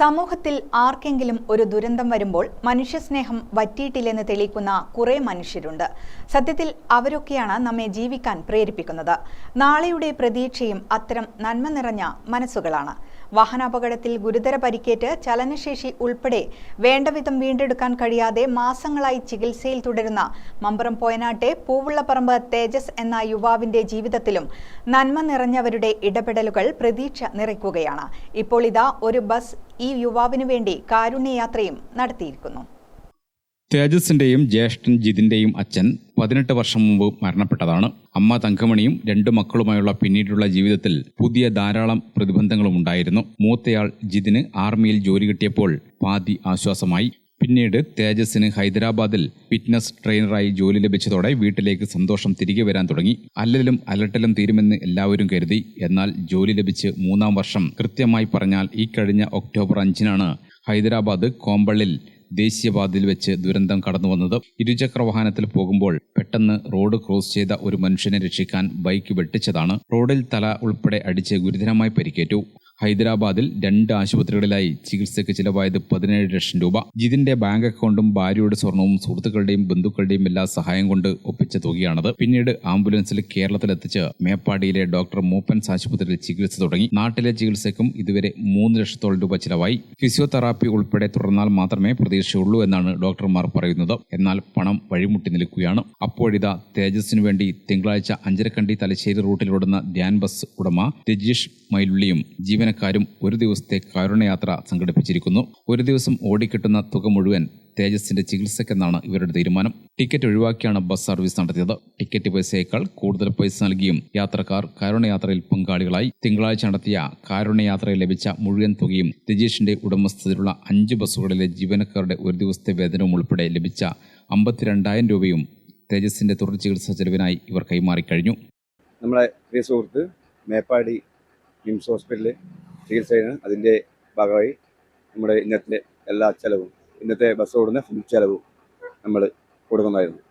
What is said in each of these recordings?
സമൂഹത്തിൽ ആർക്കെങ്കിലും ഒരു ദുരന്തം വരുമ്പോൾ മനുഷ്യസ്നേഹം വറ്റിയിട്ടില്ലെന്ന് തെളിയിക്കുന്ന കുറെ മനുഷ്യരുണ്ട്. സത്യത്തിൽ അവരൊക്കെയാണ് നമ്മെ ജീവിക്കാൻ പ്രേരിപ്പിക്കുന്നത്. നാളെയുടെ പ്രതീക്ഷയും അത്തരം നന്മ നിറഞ്ഞ മനസ്സുകളാണ്. വാഹനാപകടത്തിൽ ഗുരുതര പരിക്കേറ്റ് ചലനശേഷി ഉൾപ്പെടെ വേണ്ടവിധം വീണ്ടെടുക്കാൻ കഴിയാതെ മാസങ്ങളായി ചികിത്സയിൽ തുടരുന്ന മമ്പറം പോയനാട്ടെ പൂവുള്ളപ്പറമ്പ് തേജസ് എന്ന യുവാവിന്റെ ജീവിതത്തിലും നന്മ നിറഞ്ഞവരുടെ ഇടപെടലുകൾ പ്രതീക്ഷ നിറയ്ക്കുകയാണ്. ഇപ്പോൾ ഇതാ ഒരു ബസ് ഈ യുവാവിനു വേണ്ടി കാരുണ്യയാത്രയും നടത്തിയിരിക്കുന്നു. തേജസിന്റെയും ജ്യേഷ്ഠൻ ജിതിന്റെയും അച്ഛൻ പതിനെട്ട് വർഷം മുമ്പ് മരണപ്പെട്ടതാണ്. അമ്മ തങ്കമണിയും രണ്ടു മക്കളുമായുള്ള പിന്നീടുള്ള ജീവിതത്തിൽ പുതിയ ധാരാളം പ്രതിബന്ധങ്ങളും ഉണ്ടായിരുന്നു മൂത്തയാൾ ജിതിന് ആർമിയിൽ ജോലി കിട്ടിയപ്പോൾ പാതി ആശ്വാസമായി. പിന്നീട് തേജസിന് ഹൈദരാബാദിൽ ഫിറ്റ്നസ് ട്രെയിനറായി ജോലി ലഭിച്ചതോടെ വീട്ടിലേക്ക് സന്തോഷം തിരികെ വരാൻ തുടങ്ങി. അല്ലലും അലട്ടലും തീരുമെന്ന് എല്ലാവരും കരുതി. എന്നാൽ ജോലി ലഭിച്ച് മൂന്നാം വർഷം കൃത്യമായി പറഞ്ഞാൽ ഈ കഴിഞ്ഞ ഒക്ടോബർ അഞ്ചിനാണ് ഹൈദരാബാദ് കോമ്പള്ളിൽ ദേശീയപാതയിൽ വെച്ച് ദുരന്തം കടന്നു വന്നത് ഇരുചക്ര വാഹനത്തിൽ പോകുമ്പോൾ പെട്ടെന്ന് റോഡ് ക്രോസ് ചെയ്ത ഒരു മനുഷ്യനെ രക്ഷിക്കാൻ ബൈക്ക് വെട്ടിച്ചതാണ്. റോഡിൽ തല ഉൾപ്പെടെ അടിച്ച് ഗുരുതരമായി പരിക്കേറ്റു. ഹൈദരാബാദിൽ രണ്ട് ആശുപത്രികളിലായി ചികിത്സയ്ക്ക് ചിലവായത് പതിനേഴ് ലക്ഷം രൂപ. ജിതിന്റെ ബാങ്ക് അക്കൗണ്ടും ഭാര്യയുടെ സ്വർണവും സുഹൃത്തുക്കളുടെയും ബന്ധുക്കളുടെയും എല്ലാ സഹായം കൊണ്ട് ഒപ്പിച്ച തുകയാണത്. പിന്നീട് ആംബുലൻസിൽ കേരളത്തിലെത്തിച്ച് മേപ്പാടിയിലെ ഡോക്ടർ മൂപ്പൻസ് ആശുപത്രിയിൽ ചികിത്സ തുടങ്ങി. നാട്ടിലെ ചികിത്സയ്ക്കും ഇതുവരെ മൂന്ന് ലക്ഷത്തോളം രൂപ ചിലവായി. ഫിസിയോതെറാപ്പി ഉൾപ്പെടെ തുടർന്നാൽ മാത്രമേ പ്രതീക്ഷയുള്ളൂ എന്നാണ് ഡോക്ടർമാർ പറയുന്നത്. എന്നാൽ പണം വഴിമുട്ടി നിൽക്കുകയാണ്. അപ്പോഴിതാ തേജസ്സിനു വേണ്ടി തിങ്കളാഴ്ച അഞ്ചരക്കണ്ടി തലശ്ശേരി റൂട്ടിലോടുന്ന ധ്യാൻ ബസ് ഉടമ രജീഷ് മൈലുള്ളിയും ജീവനക്കാരും ഒരു ദിവസത്തെ കാരുണ്യയാത്ര സംഘടിപ്പിച്ചിരിക്കുന്നു. ഒരു ദിവസം ഓടിക്കിട്ടുന്ന തുക മുഴുവൻ തേജസിന്റെ ചികിത്സയ്ക്കെന്നാണ് ഇവരുടെ തീരുമാനം. ടിക്കറ്റ് ഒഴിവാക്കിയാണ് ബസ് സർവീസ് നടത്തിയത്. ടിക്കറ്റ് പൈസയേക്കാൾ കൂടുതൽ പൈസ നൽകിയും യാത്രക്കാർ കാരുണ്യയാത്രയിൽ പങ്കാളികളായി. തിങ്കളാഴ്ച നടത്തിയ കാരുണ്യയാത്രയിൽ ലഭിച്ച മുഴുവൻ തുകയും രജീഷിന്റെ ഉടമസ്ഥതയിലുള്ള അഞ്ച് ബസ്സുകളിലെ ജീവനക്കാരുടെ ഒരു ദിവസത്തെ വേതനവും ഉൾപ്പെടെ ലഭിച്ച അമ്പത്തിരണ്ടായിരം രൂപയും തേജസിന്റെ തുടർ ചികിത്സാ ചെലവിനായി ഇവർ കൈമാറിക്കഴിഞ്ഞു. നമ്മളെ പ്രിയ സുഹൃത്ത് മേപ്പാടി മിംസ് ഹോസ്പിറ്റലിൽ ചികിത്സയാണ് അതിന്റെ ഭാഗമായി നമ്മുടെ ഇന്നത്തെ എല്ലാ ചെലവും. ഇന്നത്തെ ബസ് ഓടുന്ന ഫുൾ ചെലവും നമ്മൾ കൊടുക്കുന്നതായിരുന്നു.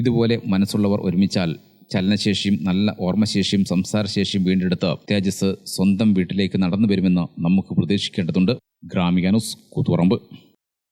ഇതുപോലെ മനസ്സുള്ളവർ ഒരുമിച്ചാൽ ചലനശേഷിയും നല്ല ഓർമ്മശേഷിയും സംസാരശേഷിയും വീണ്ടെടുത്ത് തേജസ് സ്വന്തം വീട്ടിലേക്ക് നടന്നു വരുമെന്ന് നമുക്ക് പ്രതീക്ഷിക്കേണ്ടതുണ്ട്. ഗ്രാമിക ന്യൂസ് കൂത്തുപറമ്പ്.